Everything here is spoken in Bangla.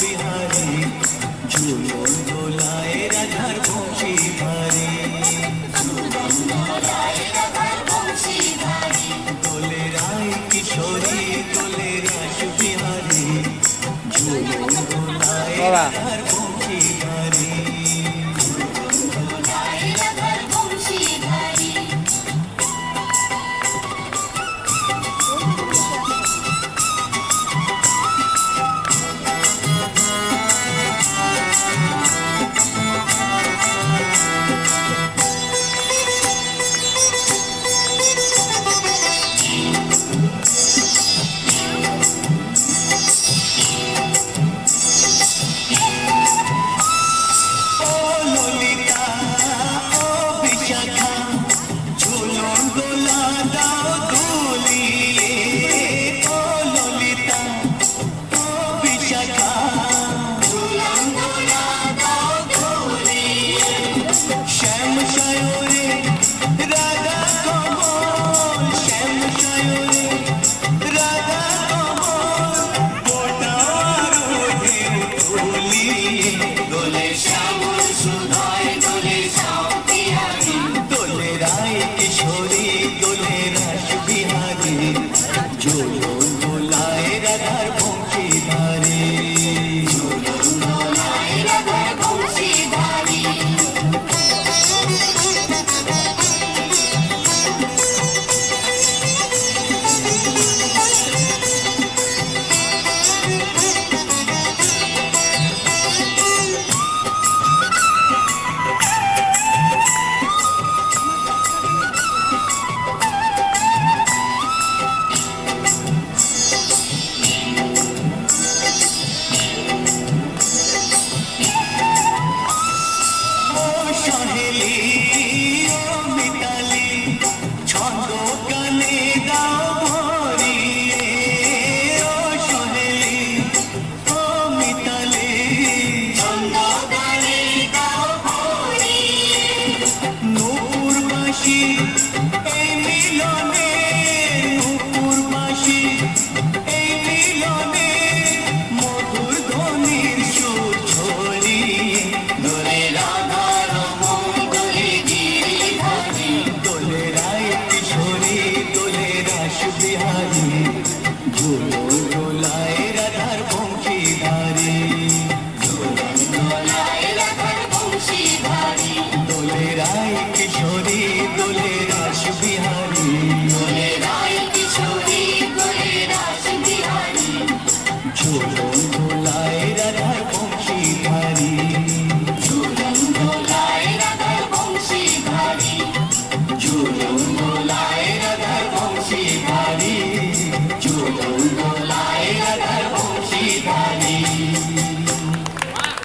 বিহারি ঝুলন দোলায় রাধার বংশী ধারে তোলে রায় কিশোরী তোলে রাস বিহারি ঝুলন দোলায়। রাধার বংশী শ্যাম সায়রে রাধা কমল, শ্যাম সায়রে রাধা কমল ঢেউ তুলিয়ে দোলে শ্যামল সুধায়, দোলে শ্যাম দোলে রায় কিশোরী, দোলে বিহারী বিহারী। ঝুলো দোলায় রাধার বংশী ধারী